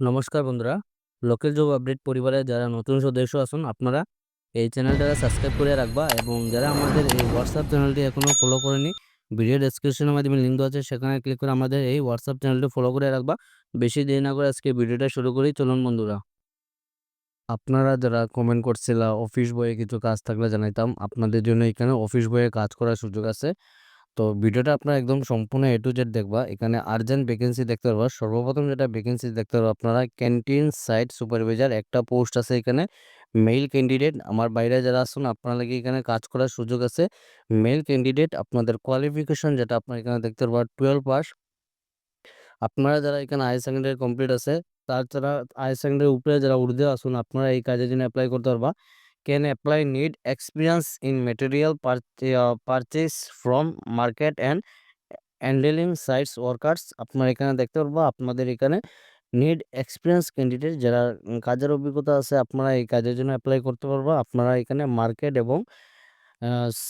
নমস্কার বন্ধুরা, local job update পরিবারে যারা নতুন সদস্য আসুন আপনারা এই চ্যানেলটা সাবস্ক্রাইব করে রাখবা এবং যারা আমাদের এই হোয়াটসঅ্যাপ চ্যানেলটি এখনও ফলো করেনি ভিডিও ডেসক্রিপশনের মাধ্যমে লিঙ্ক দেওয়া আছে, সেখানে ক্লিক করে আমাদের এই হোয়াটসঅ্যাপ চ্যানেলটি ফলো করে রাখবা। বেশি দেরি না করে আজকে ভিডিওটা শুরু করি, চলুন বন্ধুরা। আপনারা যারা কমেন্ট করছিল অফিস বয়ে কিছু কাজ থাকলে জানাইতাম, আপনাদের জন্য এখানে অফিস বয়ে কাজ করার সুযোগ আছে। তো ভিডিওটা আপনারা একদম সম্পূর্ণ এ টু জেড দেখবা। এখানে আর্জেন্ট ভ্যাকেন্সি দেখতে পারবা। সর্বপ্রথম যেটা ভ্যাকেন্সি দেখতে পারবা আপনারা ক্যান্টিন সাইট সুপারভাইজার একটা পোস্ট আছে এখানে। মেল ক্যান্ডিডেট আমার বাইরে যারা আসুন আপনারা লাগে এখানে কাজ করার সুযোগ আছে। মেল ক্যান্ডিডেট আপনাদের কোয়ালিফিকেশন যেটা আপনারা এখানে দেখতে পারবা টুয়েলভ পাস। আপনারা যারা এখানে হায়ার সেকেন্ডারি কমপ্লিট আছে তাছাড়া হায়ার সেকেন্ডারি উপরে যারা উর্ধে আসুন আপনারা এই কাজের জন্য অ্যাপ্লাই করতে পারবা। Can apply need experience in material uh, purchase from market and handling sites workers আপনারা এখানে দেখতে পারব আপনাদের এখানে নিড এক্সপিরিয়েন্স ক্যান্ডিডেট যারা কাজের অভিজ্ঞতা আছে আপনারা এই কাজের জন্য অ্যাপ্লাই করতে পারব। আপনারা এখানে মার্কেট এবং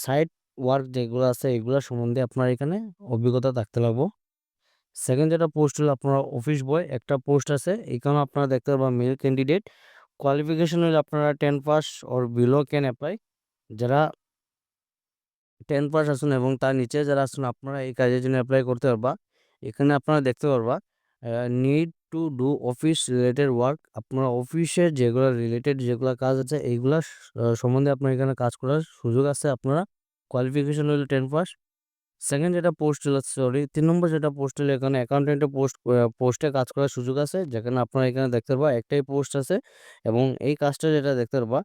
সাইট ওয়ার্ক যেগুলো আছে এগুলো সম্বন্ধে আপনার এখানে অভিজ্ঞতা থাকতে লাগবো সেকেন্ড যেটা পোস্ট হলো আপনারা অফিস বয় একটা পোস্ট আছে এখানে আপনারা দেখতে পারবেন মেল ক্যান্ডিডেট কোয়ালিফিকেশন হলে আপনারা ten pass or below can apply যারা টেন পাস আসুন এবং তার নিচে যারা আসুন আপনারা এই কাজের জন্য অ্যাপ্লাই করতে পারবা। এখানে আপনারা দেখতে পারবা need to do office related work আপনারা অফিসের যেগুলো রিলেটেড যেগুলো কাজ আছে, এইগুলা সম্বন্ধে আপনার এখানে কাজ করার সুযোগ আছে। আপনারা কোয়ালিফিকেশন হলো টেন পাস সেকেন্ড যেটা পোস্ট সরি তিন নম্বর যেটা পোস্ট হলো, এখানে অ্যাকাউন্টেন্টের পোস্ট পোস্টে কাজ করার সুযোগ আছে, যেখানে আপনারা এখানে দেখতে পারবা একটাই পোস্ট আছে এবং এই কাজটা যেটা দেখতে পারবা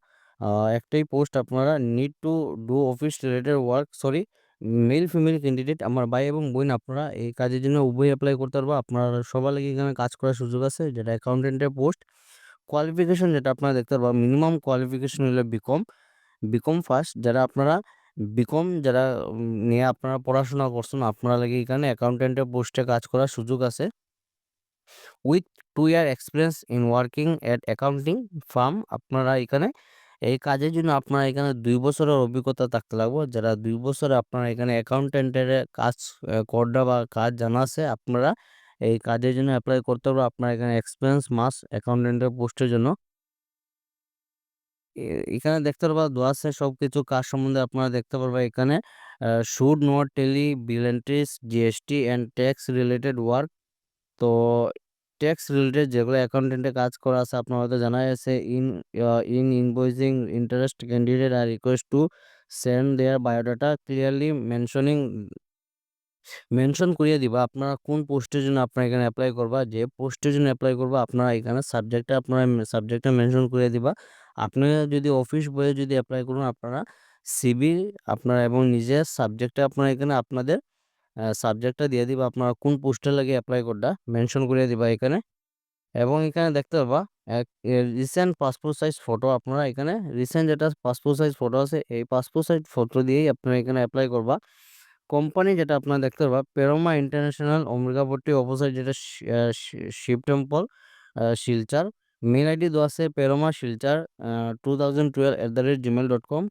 একটাই পোস্ট আপনারা need to do office related work sorry male female candidate আমার ভাই এবং বোন আপনারা এই কাজের জন্য উভয় অ্যাপ্লাই করতে পারবা, আপনারা সবার লাগে এখানে কাজ করার সুযোগ আছে, যেটা অ্যাকাউন্টেন্টের পোস্ট কোয়ালিফিকেশন যেটা আপনারা দেখতে পারবা মিনিমাম কোয়ালিফিকেশন হলো বিকম বিকম ফার্স্ট যারা আপনারা বিকম যারা নিয়ে আপনারা পড়াশোনা করছেন, আপনারা লাগে এখানে অ্যাকাউন্টেন্টের পোস্টে কাজ করার সুযোগ আছে। With two year experience in working at accounting firm আপনারা এখানে, এই কাজের জন্য আপনারা এখানে দুই বছরের অভিজ্ঞতা থাকতে লাগবে। যারা দুই বছরে আপনারা এখানে অ্যাকাউন্টেন্টের কাজ করডা বা কাজ জানা আছে, আপনারা এই কাজের জন্য অ্যাপ্লাই করতে পারব আপনার এখানে এক্সপিরিয়েন্স মাস অ্যাকাউন্টেন্টের পোস্টের জন্য। এখানে দেখতে পারবা দেওয়া আছে সব কিছু কাজ সম্বন্ধে আপনারা দেখতে পারবা এখানে। Should not Tally bill entries GST and tax related work তো ট্যাক্স রিলেটেড যেগুলো অ্যাকাউন্টেন্টে কাজ করা আছে, আপনার হয়তো জানা আছে in in invoicing interest candidate R request to send their biodata clearly mentioning mention করিয়ে দিবা। আপনারা কোন পোস্টের জন্য আপনারা এখানে অ্যাপ্লাই করবা, যে পোস্টের জন্য অ্যাপ্লাই করবা, আপনারা এখানে সাবজেক্টটা আপনারা সাবজেক্টটা মেনশন করিয়ে দিবা। আপনারা যদি অফিস বয়ে যদি অ্যাপ্লাই করুন, আপনারা সিবি আপনারা এবং নিজের সাবজেক্টটা আপনারা এখানে আপনাদের সাবজেক্টটা দিয়ে দিবা। আপনারা কোন পোস্টে লাগে অ্যাপ্লাই করবা মেনশন করে দিবা এখানে। এবং এখানে দেখতে পাবা, এক রিসেন্ট পাসপোর্ট সাইজ ফটো আপনারা এখানে রিসেন্ট যেটা পাসপোর্ট সাইজ ফটো আছে, এই পাসপোর্ট সাইজ ফটো দিয়েই আপনারা এখানে অ্যাপ্লাই করবা। কোম্পানি যেটা আপনারা দেখতে পারবা পেরোমা ইন্টারন্যাশনাল অমৃগাপট্টি অপোসাইট যেটা Shiv temple Silchar. Mail ID দেওয়া আছে পেরোমা Silchar two thousand twelve at the rate Gmail dot com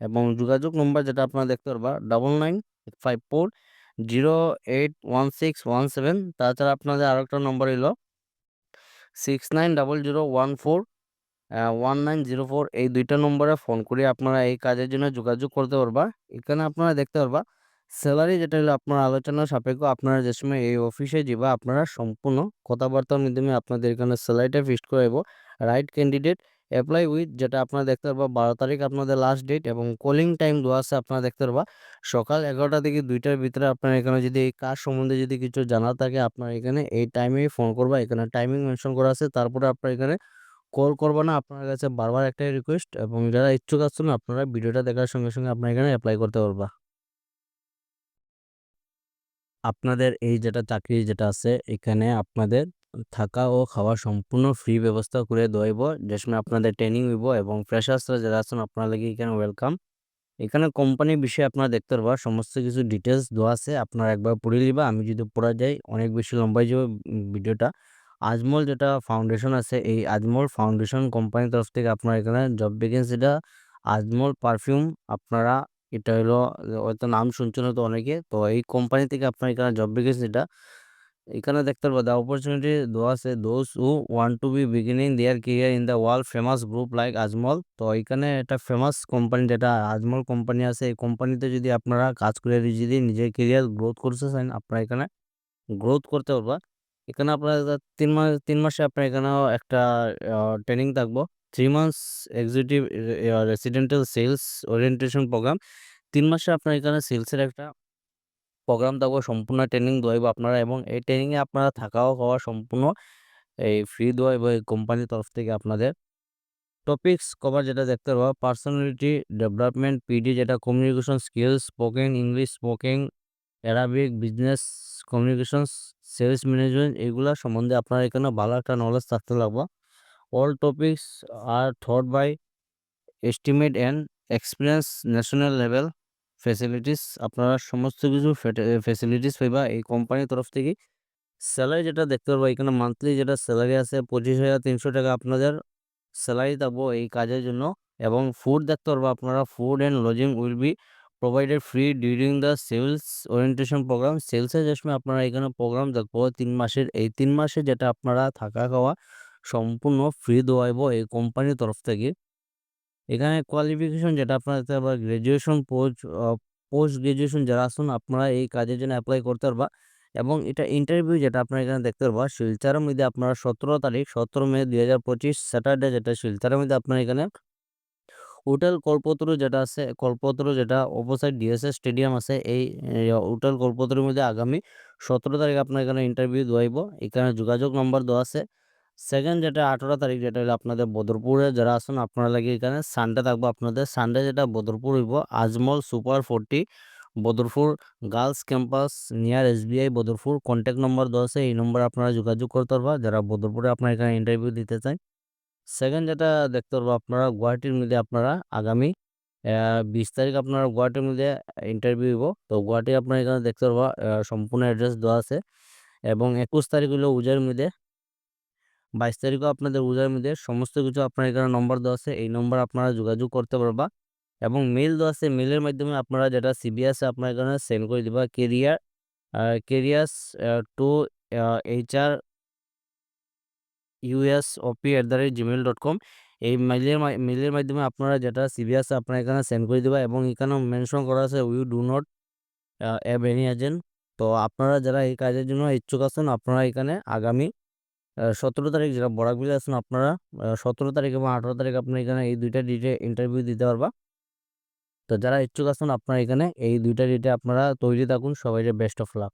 এবং যোগাযোগ নম্বর যেটা আপনারা দেখতে পারবা double nine five four zero eight one six one seven তাছাড়া আপনাদের আরও একটা নম্বর এলো six nine double zero one four one nine zero four এই দুইটা নম্বরে ফোন করে আপনারা এই কাজের জন্য যোগাযোগ করতে পারবা। এখানে আপনারা দেখতে পারবা স্যালারি যেটা হলো আপনার আলোচনা সাপেক্ষ, আপনারা যে সময় এই অফিসে যাবা আপনারা সম্পূর্ণ কথাবার্তার মাধ্যমে আপনাদের এখানে স্যালারিটা ফিক্সড করাইব রাইট ক্যান্ডিডেট অ্যাপ্লাই উইথ যেটা আপনারা দেখতে পারবা, বারো তারিখ আপনাদের লাস্ট ডেট এবং কলিং টাইম দেওয়া আছে আপনারা দেখতে পারবা। সকাল এগারোটা থেকে দুইটার ভিতরে আপনার এখানে যদি এই কাজ সম্বন্ধে যদি কিছু জানা থাকে, আপনার এখানে এই টাইমেই ফোন করবা, এখানে টাইমিং মেনশন করা আছে, তারপরে আপনার এখানে কল করবা না, আপনার কাছে বারবার একটাই রিকোয়েস্ট এবং যারা ইচ্ছুক আছেন, আপনারা ভিডিওটা দেখার সঙ্গে সঙ্গে আপনার এখানে অ্যাপ্লাই করতে পারবা। আপনাদের এই যেটা চাকরি যেটা আছে, এখানে আপনাদের থাকা ও খাওয়া সম্পূর্ণ ফ্রি ব্যবস্থা করে হইব যে সময় আপনাদের ট্রেনিং হইব এবং ফ্রেশার্সরা যারা আছেন, আপনার লাগি এখানে ওয়েলকাম এখানে কোম্পানির বিষয়ে আপনারা দেখতে পারবা, সমস্ত কিছু ডিটেলস দেওয়া আছে। আপনারা একবার পড়ে নিবা, আমি যদি পড়া যাই, অনেক বেশি লম্বাই যাবে ভিডিওটা। আজমল যেটা ফাউন্ডেশন আছে, এই আজমল ফাউন্ডেশন কোম্পানির তরফ থেকে আপনার এখানে জব ভ্যাকেন্সিটা আজমল পারফিউম আপনারা এটা হলো, হয়তো নাম শুনছেন তো অনেকে। তো এই কোম্পানি থেকে আপনার এখানে জব ভ্যাকেন্সিটা এখানে দেখতে পারবা দ্য অপরচুনিটি দেওয়া আছে those who want to be beginning their career in the world famous group like Ajmal তো এখানে একটা ফেমাস কোম্পানি যেটা আজমল কোম্পানি আছে, এই কোম্পানিতে যদি আপনারা কাজ করে যদি নিজের কেরিয়ার গ্রোথ করতে চান, আপনারা এখানে গ্রোথ করতে পারবা। এখানে আপনারা তিন মাস, তিন মাসে আপনার এখানেও একটা ট্রেনিং থাকব। Three months executive residential sales orientation programme তিন মাসে আপনার এখানে সেলসের একটা প্রোগ্রাম থাকব সম্পূর্ণ ট্রেনিং দেওয়াইব আপনারা এবং এই ট্রেনিংয়ে আপনারা থাকাও খাওয়া সম্পূর্ণ, এই ফ্রি দেওয়াইব এই কোম্পানির তরফ থেকে আপনাদের টপিকস কভার যেটা দেখতে পারব পার্সোনালিটি ডেভেলপমেন্ট পিডি যেটা communication skills spoken English spoken Arabic business communication sales management এগুলো সম্বন্ধে আপনার এখানে ভালো একটা নলেজ থাকতে লাগবে। All topics R thought by estimate and experience national level facilities আপনারা সমস্ত কিছু ফেসিলিটিস পাইবা এই কোম্পানির তরফ থেকে স্যালারি যেটা দেখতে পারব, এখানে মান্থলি যেটা স্যালারি আছে পঁচিশ হাজার তিনশো টাকা আপনাদের স্যালারি থাকব এই কাজের জন্য। এবং ফুড দেখতে পারব আপনারা food and lodging will be provided free during the sales orientation programme সেলসের যে সময় আপনারা এখানে প্রোগ্রাম দেখব, তিন মাসের, এই তিন মাসে যেটা আপনারা থাকা খাওয়া সম্পূর্ণ ফ্রি দেওয়াইব এই কোম্পানির তরফ থেকে। এখানে কোয়ালিফিকেশন যেটা আপনারা পারবা গ্র্যাজুয়েশন পোস্ট পোস্ট গ্র্যাজুয়েশন যারা আসুন আপনারা এই কাজের জন্য অ্যাপ্লাই করতে পারবা। এবং এটা ইন্টারভিউ যেটা আপনারা এখানে দেখতে পারবা, শিলচারের মধ্যে আপনারা সতেরো তারিখ, সতেরো মে দুই হাজার পঁচিশ, স্যাটারডে যেটা শিলচারের মধ্যে আপনারা এখানে হোটেল কল্পতরু যেটা আছে, কল্পতরু যেটা অপোসাইড ডিএসএস স্টেডিয়াম আছে, এই হোটেল কল্পতরুর মধ্যে আগামী সতেরো তারিখ আপনার এখানে ইন্টারভিউ দেওয়াইব। এখানে যোগাযোগ নম্বর দেওয়া আছে। সেকেন্ড যেটা আঠারো তারিখ যেটা হলো আপনাদের বদরপুরে যারা আসুন আপনারা লাগে এখানে সানডে থাকব আপনাদের। সানডে যেটা বদরপুর হইব, Ajmal super forty Badarpur girls campus near SBI Badarpur. Contact number আছে, এই নম্বরে আপনারা যোগাযোগ করতে পারবা। যারা বদরপুরে আপনার এখানে ইন্টারভিউ দিতে চান। সেকেন্ড যেটা দেখতে পারব আপনারা, গুয়াহাটির মধ্যে আপনারা আগামী বিশ তারিখ আপনারা গুয়াহাটির মধ্যে ইন্টারভিউ হইব। তো গুয়াহাটি আপনার এখানে দেখতে পারবা সম্পূর্ণ অ্যাড্রেস দেওয়া আছে। এবং একুশ তারিখ হলো উজার মধ্যে। বাইশ তারিখও আপনাদের উজার মধ্যে সমস্ত কিছু আপনার এখানে নম্বর দেওয়া আছে। এই নম্বর আপনারা যোগাযোগ করতে পারবা এবং মেল দেওয়া আছে। মেলের মাধ্যমে আপনারা যেটা সিবিএস আপনার এখানে সেন্ড করে দিবা। Career careers to HR US OP at the rate Gmail dot com এই মেলের মেলের মাধ্যমে আপনারা যেটা সিবিএস আপনার এখানে সেন্ড করে দেবা এবং এখানে মেনশন করা আছে we do not have any agent তো আপনারা যারা এই কাজের জন্য ইচ্ছুক আছেন, আপনারা এখানে আগামী সতেরো তারিখ যেটা বরাকবিলে আছেন আপনারা সতেরো তারিখ এবং আঠেরো তারিখ আপনার এখানে এই দুইটা ডেটে ইন্টারভিউ দিতে পারবা। তো যারা ইচ্ছুক আছেন আপনারা এখানে এই দুইটা ডেটে আপনারা তৈরি থাকুন সবাই বেস্ট অফ লাক